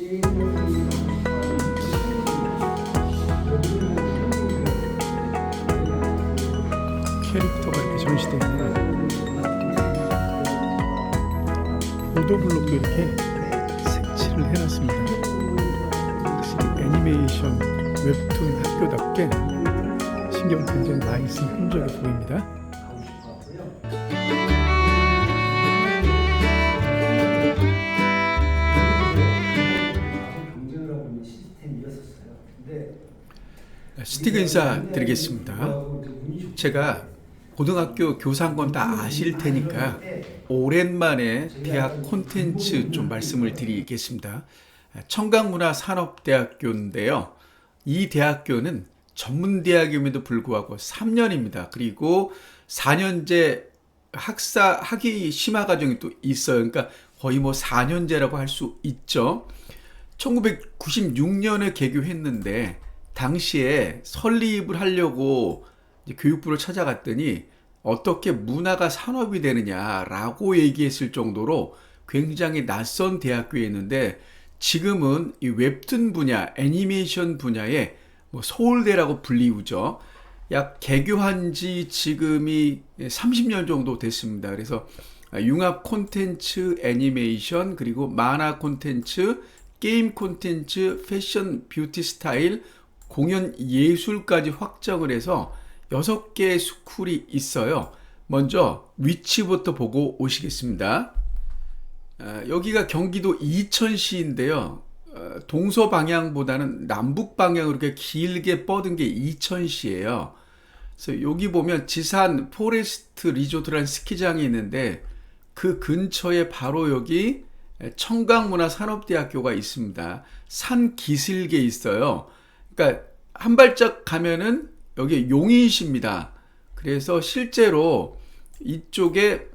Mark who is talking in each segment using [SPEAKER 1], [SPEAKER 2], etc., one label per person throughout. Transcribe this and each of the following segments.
[SPEAKER 1] 캐릭터가 이렇게 전시되어 있네요. 보도블록도 이렇게 색칠을 해놨습니다. 역시 애니메이션 웹툰 학교답게 신경 굉장히 많이 쓴 흔적이 보입니다. 스티그 인사 드리겠습니다. 제가 고등학교 교사한 다 아실 테니까 오랜만에 대학 콘텐츠 좀 말씀을 드리겠습니다. 청강문화산업대학교인데요. 이 대학교는 전문대학임에도 불구하고 3년입니다. 그리고 4년제 학사 학위 심화 과정이 또 있어요. 그러니까 거의 뭐 4년제라고 할 수 있죠. 1996년에 개교했는데 당시에 설립을 하려고 교육부를 찾아갔더니 어떻게 문화가 산업이 되느냐라고 얘기했을 정도로 굉장히 낯선 대학교였는데 지금은 이 웹툰 분야, 애니메이션 분야에 뭐 서울대라고 불리우죠. 약 개교한 지 지금이 30년 정도 됐습니다. 그래서 융합 콘텐츠, 애니메이션, 그리고 만화 콘텐츠, 게임 콘텐츠, 패션, 뷰티 스타일, 공연 예술까지 확정을 해서 6개의 스쿨이 있어요. 먼저 위치부터 보고 오시겠습니다. 아, 여기가 경기도 이천시인데요. 어, 동서 방향보다는 남북 방향으로 이렇게 길게 뻗은 게 이천시예요. 그래서 여기 보면 지산 포레스트 리조트라는 스키장이 있는데 그 근처에 바로 여기 청강문화산업대학교가 있습니다. 산 기슭에 있어요. 그러니까 한 발짝 가면은 여기 용인시입니다. 그래서 실제로 이쪽에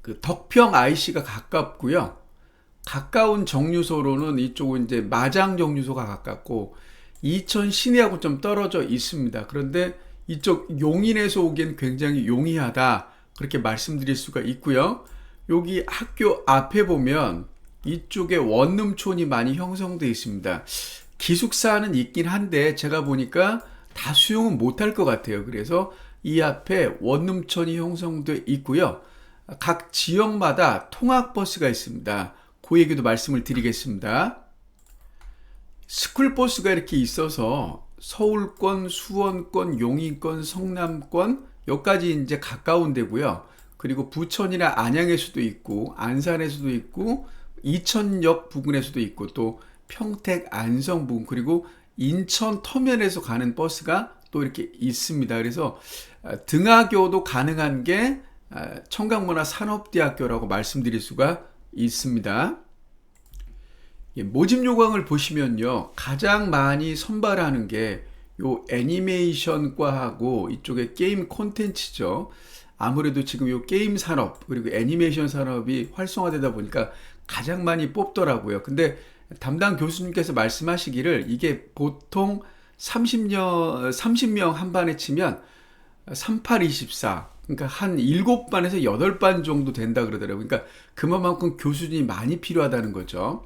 [SPEAKER 1] 그 덕평 IC가 가깝고요. 가까운 정류소로는 이쪽은 이제 마장 정류소가 가깝고 이천 시내하고 좀 떨어져 있습니다. 그런데 이쪽 용인에서 오기엔 굉장히 용이하다. 그렇게 말씀드릴 수가 있고요. 여기 학교 앞에 보면 이쪽에 원룸촌이 많이 형성되어 있습니다. 기숙사는 있긴 한데 제가 보니까 다 수용은 못할 것 같아요. 그래서 이 앞에 원룸촌이 형성되어 있고요. 각 지역마다 통학버스가 있습니다. 그 얘기도 말씀을 드리겠습니다. 스쿨버스가 이렇게 있어서 서울권, 수원권, 용인권, 성남권 여기까지 이제 가까운 데고요. 그리고 부천이나 안양에서도 있고 안산에서도 있고 이천역 부근에서도 있고 또 평택 안성 부근 그리고 인천 터면에서 가는 버스가 또 이렇게 있습니다. 그래서 등하교도 가능한 게 청강문화 산업대학교라고 말씀드릴 수가 있습니다. 모집 요강을 보시면요. 가장 많이 선발하는 게 요 애니메이션과하고 이쪽에 게임 콘텐츠죠. 아무래도 지금 요 게임 산업 그리고 애니메이션 산업이 활성화되다 보니까 가장 많이 뽑더라고요. 근데 담당 교수님께서 말씀하시기를 이게 보통 30명 30명 한 반에 치면 3824 그러니까 한 7반에서 8반 정도 된다 그러더라고요. 그러니까 그만큼 교수님이 많이 필요하다는 거죠.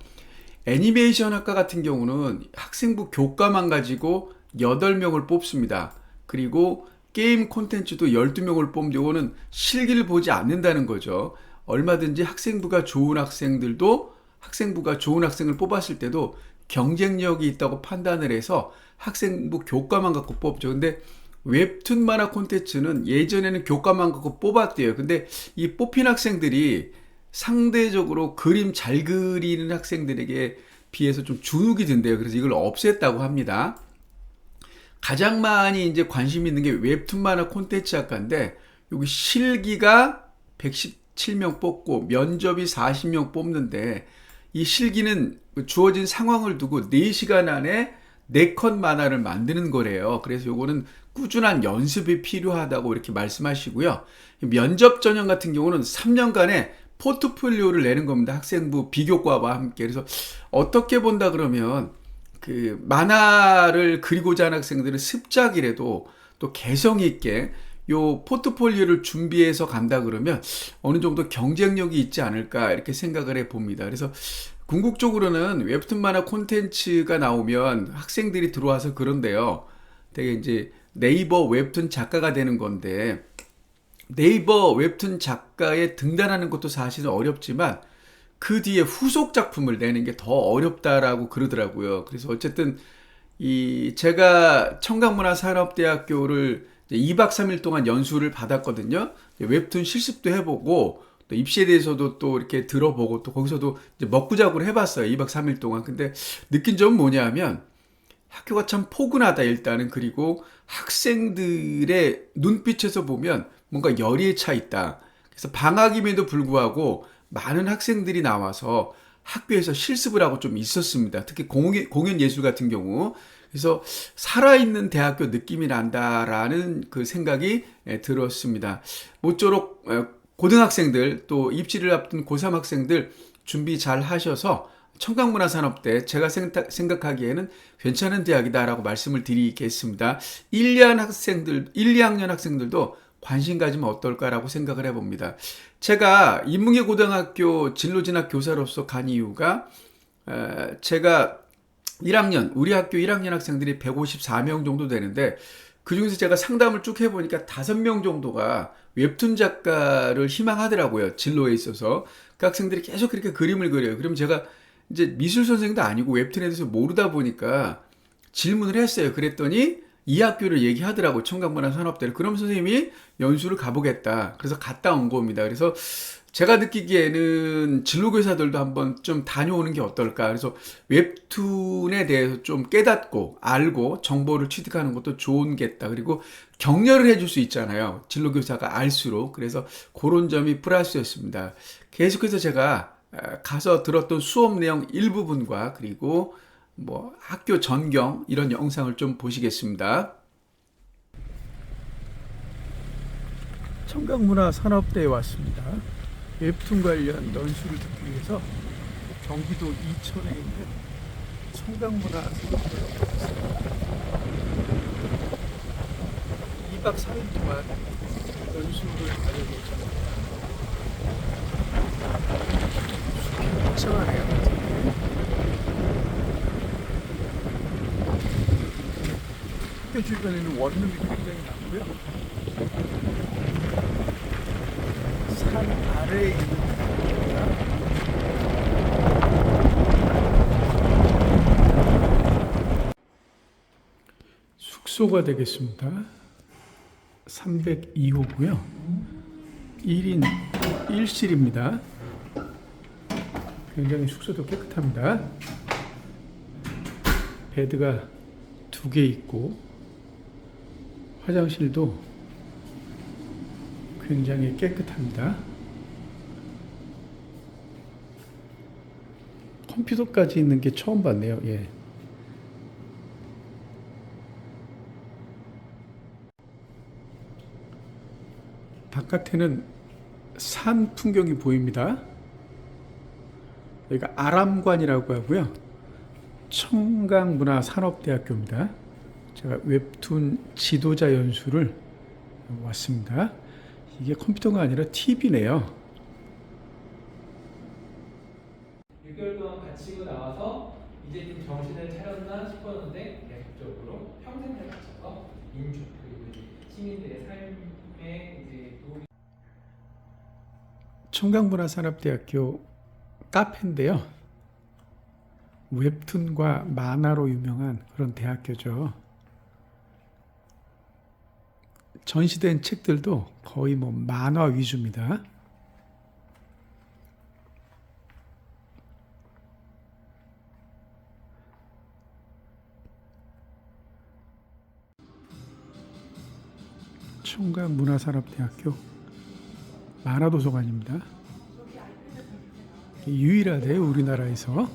[SPEAKER 1] 애니메이션 학과 같은 경우는 학생부 교과만 가지고 8명을 뽑습니다. 그리고 게임 콘텐츠도 12명을 뽑는데 이거는 실기를 보지 않는다는 거죠. 얼마든지 학생부가 좋은 학생들도 학생부가 좋은 학생을 뽑았을 때도 경쟁력이 있다고 판단을 해서 학생부 교과만 갖고 뽑죠. 근데 웹툰 만화 콘텐츠는 예전에는 교과만 갖고 뽑았대요. 근데 이 뽑힌 학생들이 상대적으로 그림 잘 그리는 학생들에게 비해서 좀 주눅이 든대요. 그래서 이걸 없앴다고 합니다. 가장 많이 이제 관심 있는 게 웹툰 만화 콘텐츠 학과인데 여기 실기가 117명 뽑고 면접이 40명 뽑는데 이 실기는 주어진 상황을 두고 4시간 안에 4컷 만화를 만드는 거래요. 그래서 요거는 꾸준한 연습이 필요하다고 이렇게 말씀하시고요. 면접 전형 같은 경우는 3년간의 포트폴리오를 내는 겁니다. 학생부 비교과와 함께. 그래서 어떻게 본다 그러면 그 만화를 그리고자 하는 학생들은 습작이라도 또 개성 있게 요 포트폴리오를 준비해서 간다 그러면 어느 정도 경쟁력이 있지 않을까 이렇게 생각을 해 봅니다. 그래서 궁극적으로는 웹툰 만화 콘텐츠가 나오면 학생들이 들어와서 그런데요. 되게 이제 네이버 웹툰 작가가 되는 건데 네이버 웹툰 작가에 등단하는 것도 사실은 어렵지만 그 뒤에 후속 작품을 내는 게 더 어렵다라고 그러더라고요. 그래서 어쨌든 이 제가 청강문화산업대학교를 2박 3일 동안 연수를 받았거든요. 웹툰 실습도 해보고 또 입시에 대해서도 또 이렇게 들어보고 또 거기서도 이제 먹구작으로 해봤어요. 2박 3일 동안. 근데 느낀 점은 뭐냐면 학교가 참 포근하다 일단은 그리고 학생들의 눈빛에서 보면 뭔가 열의에 차 있다. 그래서 방학임에도 불구하고 많은 학생들이 나와서 학교에서 실습을 하고 좀 있었습니다. 특히 공연, 공연 예술 같은 경우. 그래서 살아있는 대학교 느낌이 난다라는 그 생각이 예, 들었습니다. 모쪼록 어, 고등학생들 또 입시를 앞둔 고3 학생들 준비 잘 하셔서 청강문화산업대 제가 생각, 생각하기에는 괜찮은 대학이다라고 말씀을 드리겠습니다. 1, 2학 학생들, 1, 2학년 학생들도 관심 가지면 어떨까라고 생각을 해봅니다. 제가 인문계 고등학교 진로 진학 교사로서 간 이유가 에, 제가 1학년 우리 학교 1학년 학생들이 154명 정도 되는데 그 중에서 제가 상담을 쭉 해보니까 5명 정도가 웹툰 작가를 희망하더라고요. 진로에 있어서. 그 학생들이 계속 그렇게 그림을 그려요. 그럼 제가 이제 미술 선생도 아니고 웹툰에 대해서 모르다 보니까 질문을 했어요. 그랬더니 이 학교를 얘기하더라고 청강문화 산업대를. 그럼 선생님이 연수를 가보겠다. 그래서 갔다 온 겁니다. 그래서 제가 느끼기에는 진로교사들도 한번 좀 다녀오는 게 어떨까. 그래서 웹툰에 대해서 좀 깨닫고 알고 정보를 취득하는 것도 좋은겠다. 그리고 격려를 해줄 수 있잖아요. 진로교사가 알수록. 그래서 그런 점이 플러스였습니다. 계속해서 제가 어, 가서 들었던 수업 내용 일부분과 그리고 뭐 학교 전경 이런 영상을 좀 보시겠습니다. 청강문화 산업대에 왔습니다. 웹툰 관련 연수를 듣기 위해서 경기도 이천에 있는 청강문화 산업대에 왔습니다. 2박 3일 동안 연수를 됐습니다. 이상하네요. 학교 주변에는 원룸이 굉장히 많고요. 산 아래에 있는. 숙소가 되겠습니다. 302호고요. 1인 1실입니다. 굉장히 숙소도 깨끗합니다. 베드가 두 개 있고 화장실도 굉장히 깨끗합니다. 컴퓨터까지 있는 게 처음 봤네요. 예. 바깥에는 산 풍경이 보입니다. 여기가 아람관이라고 하고요. 청강문화산업대학교입니다. 제가 웹툰 지도자 연수를 왔습니다. 이게 컴퓨터가 아니라 TV네요.
[SPEAKER 2] 6개월 동안 갇히고 나와서 이제 좀 정신을 차렸나 싶었는데 계속적으로 평생을 바쳐서 민족 그리고 시민들의 삶에 이제 도움이
[SPEAKER 1] 청강문화산업대학교 카페인데요. 웹툰과 만화로 유명한 그런 대학교죠. 전시된 책들도 거의 뭐 만화 위주입니다. 청강문화산업대학교 만화도서관입니다. 유일하대요 우리나라에서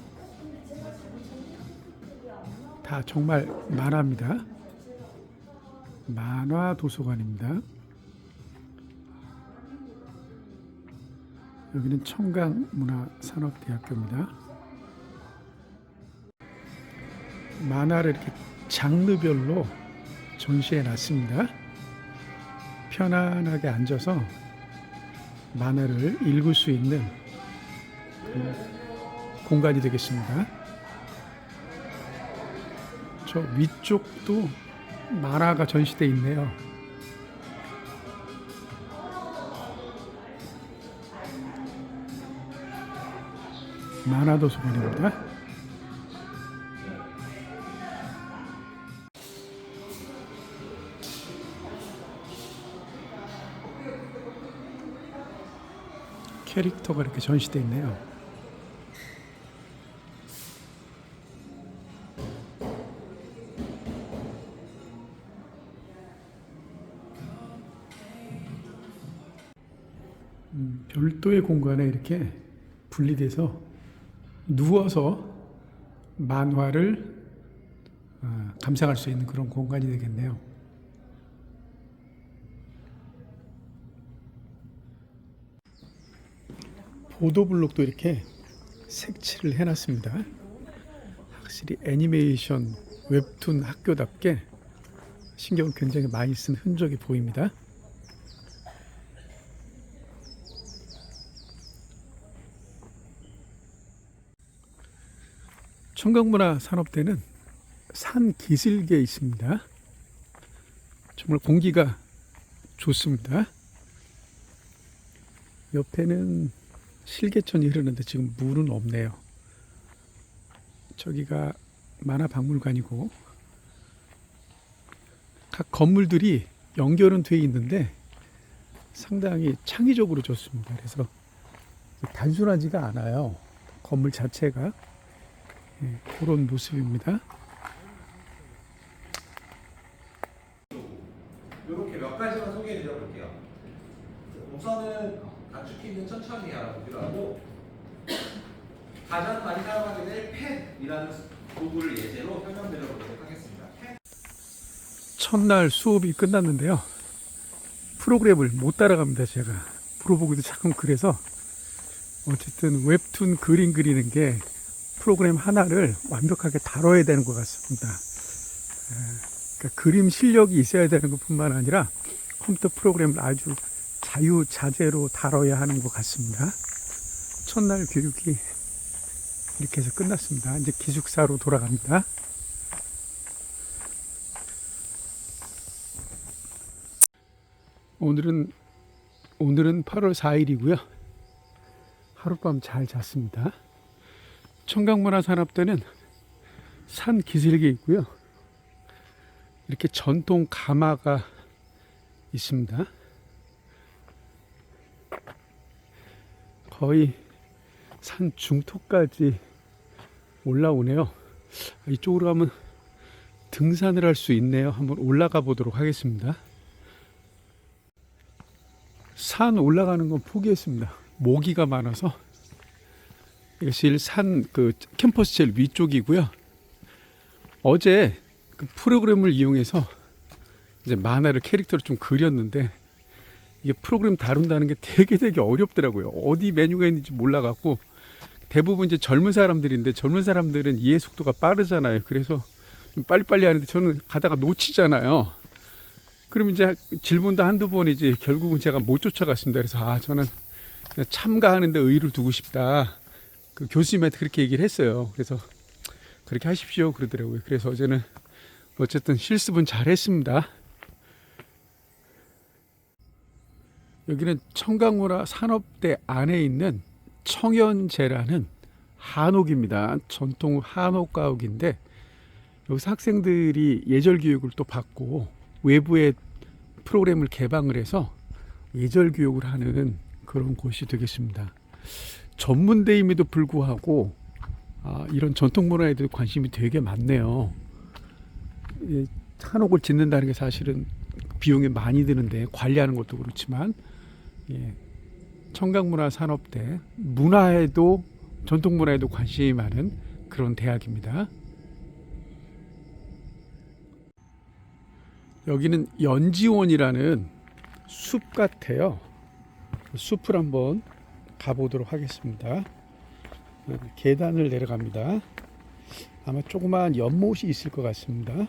[SPEAKER 1] 다 정말 만화입니다 만화 도서관입니다. 여기는 청강문화산업대학교입니다. 만화를 이렇게 장르별로 전시해 놨습니다. 편안하게 앉아서 만화를 읽을 수 있는 공간이 되겠습니다. 저 위쪽도 만화가 전시돼 있네요. 만화 도서관입니다. 캐릭터가 이렇게 전시돼 있네요. 음, 별도의 공간에 이렇게 분리돼서 누워서 만화를 아, 감상할 수 있는 그런 공간이 되겠네요. 보도블록도 이렇게 색칠을 해놨습니다. 확실히 애니메이션 웹툰 학교답게 신경을 굉장히 많이 쓴 흔적이 보입니다. 청강문화 산업대는 산 기슭에 있습니다. 정말 공기가 좋습니다. 옆에는 실개천이 흐르는데 지금 물은 없네요. 저기가 만화박물관이고 각 건물들이 연결은 돼 있는데 상당히 창의적으로 좋습니다. 그래서 단순하지가 않아요. 건물 자체가 예, 그런 모습입니다.
[SPEAKER 3] 이렇게 몇 가지만 소개해 드려볼게요. 우선은 가축키는 천천히 알아보기로 가장 많이 사용하게 될 펜이라는 도구를 예제로 설명드려보도록 하겠습니다. 펜.
[SPEAKER 1] 첫날 수업이 끝났는데요. 프로그램을 못 따라갑니다, 제가. 물어보기도 참 그래서 어쨌든 웹툰 그림 그리는 게 프로그램 하나를 완벽하게 다뤄야 되는 것 같습니다. 에, 그러니까 그림 실력이 있어야 되는 것 뿐만 아니라 컴퓨터 프로그램을 아주 자유자재로 다뤄야 하는 것 같습니다. 첫날 교육이 이렇게 해서 끝났습니다. 이제 기숙사로 돌아갑니다. 오늘은 오늘은 8월 4일이고요. 하룻밤 잘 잤습니다. 청강문화 산업대는 산 기슭에 있고요. 이렇게 전통 가마가 있습니다. 거의 산 중턱까지 올라오네요. 이쪽으로 가면 등산을 할 수 있네요. 한번 올라가 보도록 하겠습니다. 산 올라가는 건 포기했습니다. 모기가 많아서 이것이 산 그 캠퍼스 제일 위쪽이고요. 어제 그 프로그램을 이용해서 이제 만화를 캐릭터를 좀 그렸는데 이게 프로그램 다룬다는 게 되게 되게 어렵더라고요. 어디 메뉴가 있는지 몰라갖고 대부분 이제 젊은 사람들인데 젊은 사람들은 이해 속도가 빠르잖아요. 그래서 좀 빨리빨리 하는데 저는 가다가 놓치잖아요. 그럼 이제 질문도 한두 번이지 결국은 제가 못 쫓아갔습니다. 그래서 아 저는 참가하는데 의의를 두고 싶다. 그 교수님한테 그렇게 얘기를 했어요. 그래서 그렇게 하십시오 그러더라고요. 그래서 어제는 어쨌든 실습은 잘했습니다. 여기는 청강문화 산업대 안에 있는 청연제라는 한옥입니다. 전통 한옥 가옥인데 여기서 학생들이 예절 교육을 또 받고 외부에 프로그램을 개방을 해서 예절 교육을 하는 그런 곳이 되겠습니다. 전문대임에도 불구하고 아, 이런 전통 문화에 대해 관심이 되게 많네요. 이 한옥을 짓는다는 게 사실은 비용이 많이 드는데 관리하는 것도 그렇지만 예, 청강문화 산업대 문화에도 전통 문화에도 관심이 많은 그런 대학입니다. 여기는 연지원이라는 숲 같아요. 숲을 한번 가보도록 하겠습니다. 어, 계단을 내려갑니다. 아마 조그마한 연못이 있을 것 같습니다.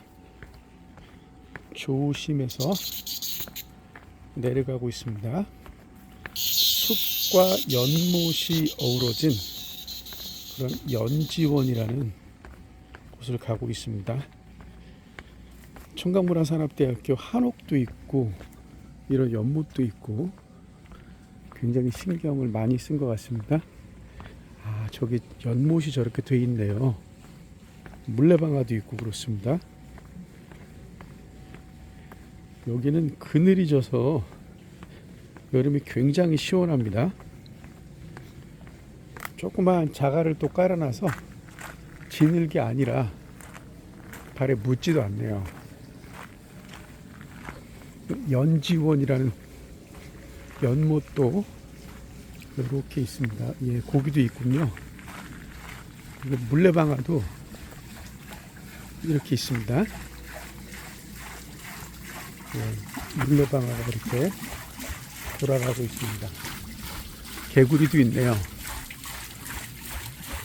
[SPEAKER 1] 조심해서 내려가고 있습니다. 숲과 연못이 어우러진 그런 연지원이라는 곳을 가고 있습니다. 청강문화산업대학교 한옥도 있고 이런 연못도 있고 굉장히 신경을 많이 쓴 것 같습니다. 아 저기 연못이 저렇게 돼 있네요. 물레방아도 있고 그렇습니다. 여기는 그늘이 져서 여름이 굉장히 시원합니다. 조그만 자갈을 또 깔아놔서 지늘게 아니라 발에 묻지도 않네요. 연지원이라는 연못도 이렇게 있습니다. 예, 고기도 있군요. 물레방아도 이렇게 있습니다. 예, 물레방아가 이렇게 돌아가고 있습니다. 개구리도 있네요.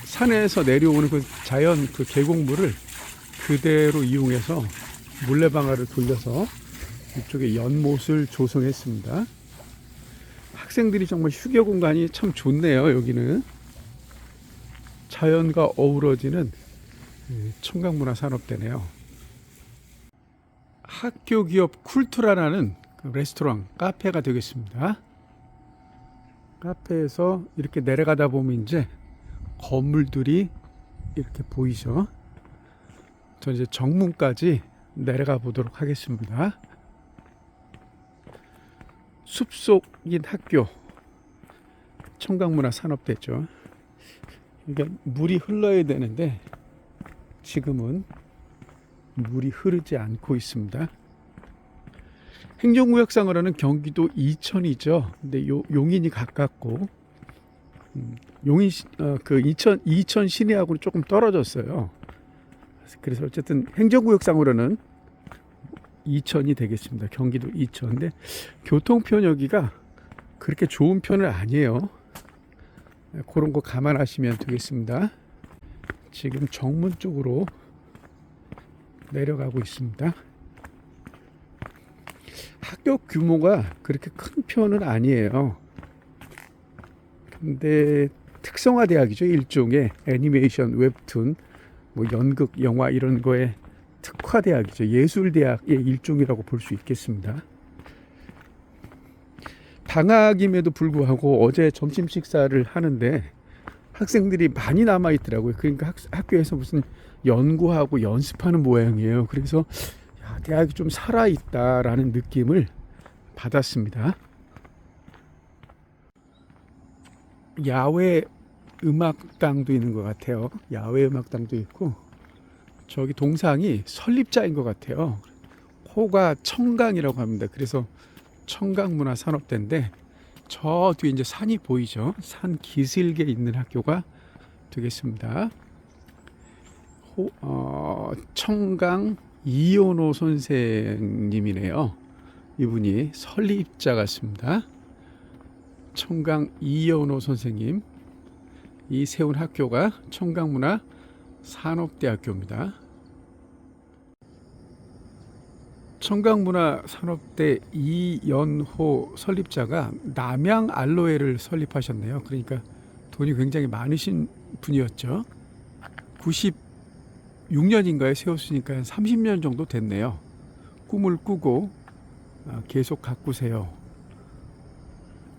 [SPEAKER 1] 산에서 내려오는 그 자연 그 계곡물을 그대로 이용해서 물레방아를 돌려서 이쪽에 연못을 조성했습니다. 학생들이 정말 휴게 공간이 참 좋네요. 여기는 자연과 어우러지는 음, 청강문화산업대네요. 학교 기업 쿨투라라는 그 레스토랑 카페가 되겠습니다. 카페에서 이렇게 내려가다 보면 이제 건물들이 이렇게 보이죠. 저 이제 정문까지 내려가 보도록 하겠습니다. 숲속인 학교 청강문화 산업대죠. 그러니까 물이 흘러야 되는데 지금은 물이 흐르지 않고 있습니다. 행정구역상으로는 경기도 이천이죠. 근데 요, 용인이 가깝고 음, 용인 시- 어, 그 이천 이천 시내하고는 조금 떨어졌어요. 그래서 어쨌든 행정구역상으로는 이천이 되겠습니다. 경기도 이천. 근데 교통편 여기가 그렇게 좋은 편은 아니에요. 그런 거 감안하시면 되겠습니다. 지금 정문 쪽으로 내려가고 있습니다. 학교 규모가 그렇게 큰 편은 아니에요. 근데 특성화 대학이죠. 일종의 애니메이션, 웹툰, 뭐 연극, 영화 이런 거에 특화 대학이죠. 예술 대학의 일종이라고 볼 수 있겠습니다. 방학임에도 불구하고 어제 점심 식사를 하는데 학생들이 많이 남아 있더라고요. 그러니까 학, 학교에서 무슨 연구하고 연습하는 모양이에요. 그래서 야, 대학이 좀 살아 있다라는 느낌을 받았습니다. 야외 음악당도 있는 것 같아요. 야외 음악당도 있고 저기 동상이 설립자인 것 같아요. 호가 청강이라고 합니다. 그래서 청강문화산업대인데 저 뒤에 이제 산이 보이죠. 산 기슭에 있는 학교가 되겠습니다. 호, 어, 청강 이연호 선생님이네요. 이분이 설립자 같습니다. 청강 이연호 선생님 이 세운 학교가 청강문화 산업대학교입니다. 청강문화산업대 이연호 설립자가 남양 알로에를 설립하셨네요. 그러니까 돈이 굉장히 많으신 분이었죠. 96년인가에 세웠으니까 한 30년 정도 됐네요. 꿈을 꾸고 아, 계속 가꾸세요.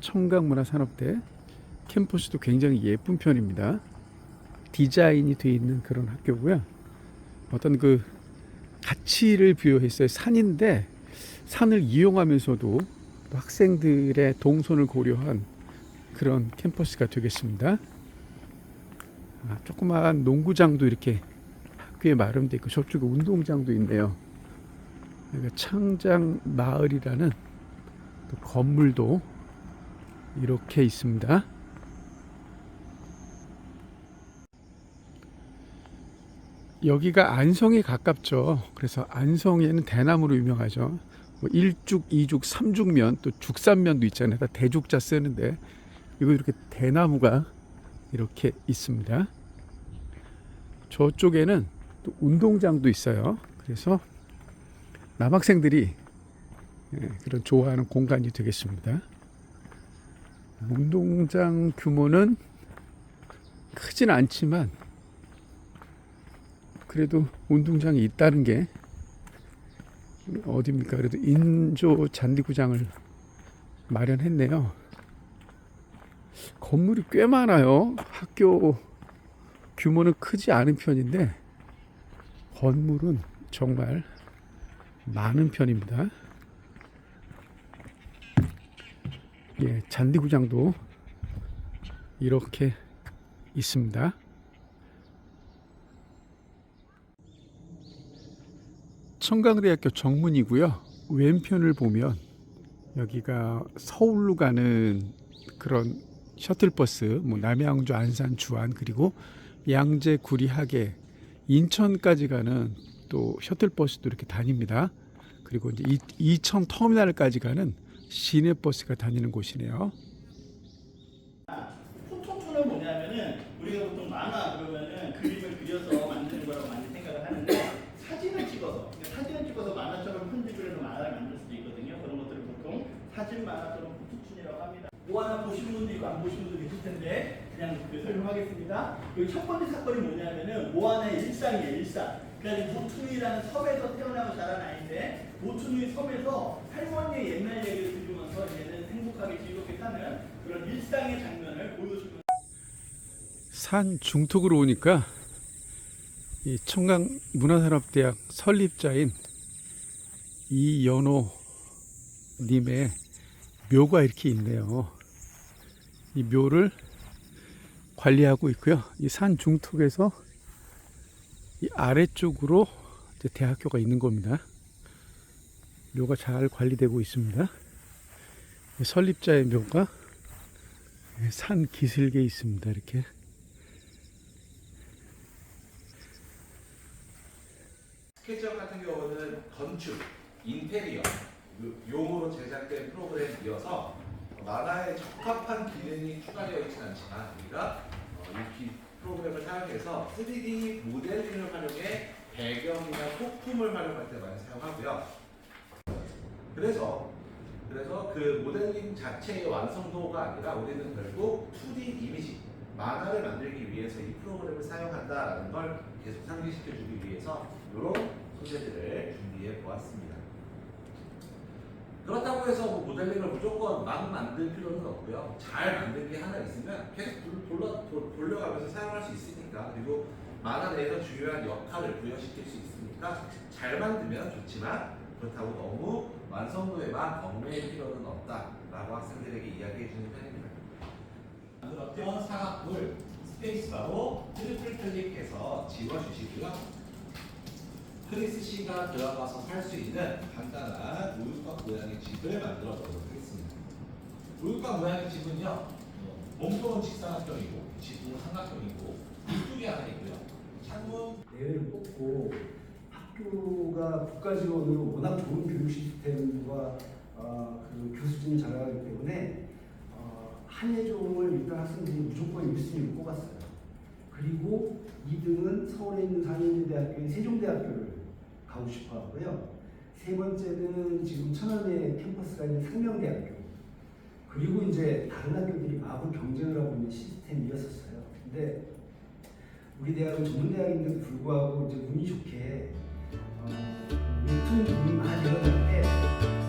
[SPEAKER 1] 청강문화산업대 캠퍼스도 굉장히 예쁜 편입니다. 디자인이 되어 있는 그런 학교고요. 어떤 그 가치를 부여했어요. 산인데 산을 이용하면서도 또 학생들의 동선을 고려한 그런 캠퍼스가 되겠습니다. 아, 조그마한 농구장도 이렇게 학교에 마련되어 있고 저쪽에 운동장도 있네요. 그러니까 창장 마을이라는 또 건물도 이렇게 있습니다. 여기가 안성에 가깝죠. 그래서 안성에는 대나무로 유명하죠. 뭐 1죽, 2죽, 3죽면 또 죽산면도 있잖아요. 다 대죽자 쓰는데 이거 이렇게 대나무가 이렇게 있습니다. 저쪽에는 또 운동장도 있어요. 그래서 남학생들이 예, 그런 좋아하는 공간이 되겠습니다. 운동장 규모는 크진 않지만 그래도 운동장이 있다는 게 어디입니까? 그래도 인조 잔디구장을 마련했네요. 건물이 꽤 많아요. 학교 규모는 크지 않은 편인데 건물은 정말 많은 편입니다. 예, 잔디구장도 이렇게 있습니다. 청강대학교 정문이고요. 왼편을 보면 여기가 서울로 가는 그런 셔틀버스, 뭐 남양주, 안산, 주안 그리고 양재, 구리, 하계, 인천까지 가는 또 셔틀버스도 이렇게 다닙니다. 그리고 이제 이, 이천 터미널까지 가는 시내버스가 다니는 곳이네요.
[SPEAKER 4] 포토투는 뭐냐면은 우리가 보통 만화 그러면은 그림을 그려서 만드는 거라고 하는데 사진을 찍어서 그러니까 사진을 찍어서 만화처럼 편집을 해서 만화를 만들 수도 있거든요. 그런 것들을 보통 만화 또는 포토툰이라고 합니다. 뭐 하나 보신 분도 있고 안 보신 분도 계실 텐데 그냥 그 설명하겠습니다. 여기 첫 번째 사건이 뭐냐면은 모아나의 일상이에요. 일상. 그러니까 모투누이라는 섬에서 태어나고 자란 아이인데 모투누이 섬에서 할머니의 옛날 얘기를 들으면서 얘는 행복하게 즐겁게 사는 그런 일상의 장면을 보여주는
[SPEAKER 1] 산 중턱으로 오니까 이 청강 문화산업대학 설립자인 이연호 님의 묘가 이렇게 있네요. 이 묘를 관리하고 있고요. 이 산 중턱에서 이 아래쪽으로 이제 대학교가 있는 겁니다. 묘가 잘 관리되고 있습니다. 이 설립자의 묘가 산 기슭에 있습니다. 이렇게.
[SPEAKER 3] 스케치업 같은 경우는 건축, 인테리어 요- 용어로 제작된 프로그램이어서 만화에 적합한 기능이 추가되어 있지는 않지만 우리가 어, 이 기- 프로그램을 사용해서 3D 모델링을 활용해 배경이나 소품을 활용할 때 많이 사용하고요. 그래서 그래서 그 모델링 자체의 완성도가 아니라 우리는 결국 2D 이미지 만화를 만들기 위해서 이 프로그램을 사용한다라는 걸 계속 상기시켜 주기 위해서 이런 소재들을 준비해 보았습니다. 그렇다고 해서 뭐 모델링을 무조건 막 만들 필요는 없고요. 잘 만든 게 하나 있으면 계속 돌- 돌려, 돌- 돌려가면서 사용할 수 있으니까 그리고 만화 내에서 중요한 역할을 부여시킬 수 있으니까 잘 만들면 좋지만 그렇다고 너무 완성도에만 얽매일 필요는 없다라고 학생들에게 이야기해 주는 편입니다. 만들었던 사각물 스페이스바로 트리플 클릭해서 지워주시고요. 크리스 씨가 들어가서 살 수 있는 간단한 우유곽 모양의 집을 만들어 보도록 하겠습니다. 우유곽 모양의 집은요, 어, 몸통은 직사각형이고, 지붕은 삼각형이고, 이쪽에 하나 있고요. 창문
[SPEAKER 5] 대회를 뽑고 학교가 국가 지원으로 워낙 좋은 교육 시스템과 어, 그 교수진이 자라가기 때문에 어, 한예종을 일단 학생들이 무조건 1순위로 뽑았어요. 그리고 2등은 서울에 있는 산인대학교인 세종대학교를 가고 싶어 하고요. 세 번째는 지금 천안에 캠퍼스가 있는 상명대학교. 그리고 이제 다른 학교들이 마구 경쟁을 하고 있는 시스템이었었어요. 근데 우리 대학은 전문 대학인데도 불구하고 이제 운이 좋게 어, 웹툰 부분이 많이 늘어날 때